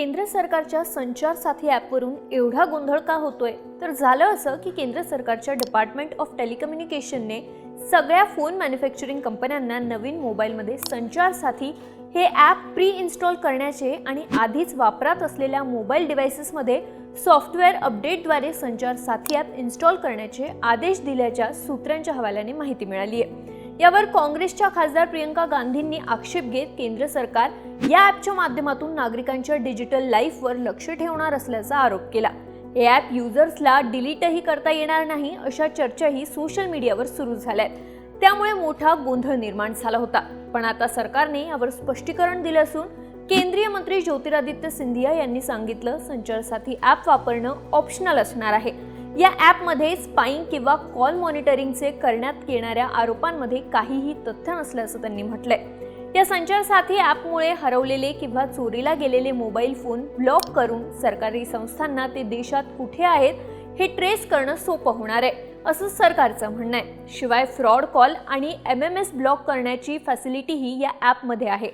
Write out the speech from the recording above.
केंद्र सरकारच्या संचार साथी ॲपवरून एवढा गोंधळ का होतोय? तर झालं असं की केंद्र सरकारच्या डिपार्टमेंट ऑफ टेलिकम्युनिकेशनने सगळ्या फोन मॅन्युफॅक्चरिंग कंपन्यांना नवीन मोबाईलमध्ये संचार साथी हे ॲप प्री इन्स्टॉल करण्याचे आणि आधीच वापरात असलेल्या मोबाईल डिव्हायसेसमध्ये सॉफ्टवेअर अपडेटद्वारे संचार साथी ॲप इन्स्टॉल करण्याचे आदेश दिल्याच्या सूत्रांच्या हवाल्याने माहिती मिळाली आहे यावर काँग्रेसच्या खासदार प्रियंका गांधींनी आक्षेप घेत केंद्र सरकार या ॲपच्या माध्यमातून नागरिकांच्या डिजिटल लाईफवर लक्ष ठेवणार असल्याचा आरोप केला. हे ॲप युजर्सला डिलीटही करता येणार नाही अशा चर्चाही सोशल मीडियावर सुरू झाल्या आहेत त्यामुळे मोठा गोंधळ निर्माण झाला होता. पण आता सरकारने यावर स्पष्टीकरण दिलं असून केंद्रीय मंत्री ज्योतिरादित्य सिंधिया यांनी सांगितलं संचारसाथी ॲप वापरणं ऑप्शनल असणार आहे. या ॲपमध्ये स्पाईंग किंवा कॉल मॉनिटरिंगचे करण्यात येणाऱ्या आरोपांमध्ये काहीही तथ्य नसल्याचं त्यांनी म्हटलंय. या संचार साथी ॲपमुळे हरवलेले किंवा चोरीला गेलेले मोबाईल फोन ब्लॉक करून सरकारी संस्थांना ते देशात कुठे आहेत हे ट्रेस करणं सोपं होणार आहे असं सरकारचं म्हणणं आहे. शिवाय फ्रॉड कॉल आणि एम एम एस ब्लॉक करण्याची फॅसिलिटीही या ॲपमध्ये आहे.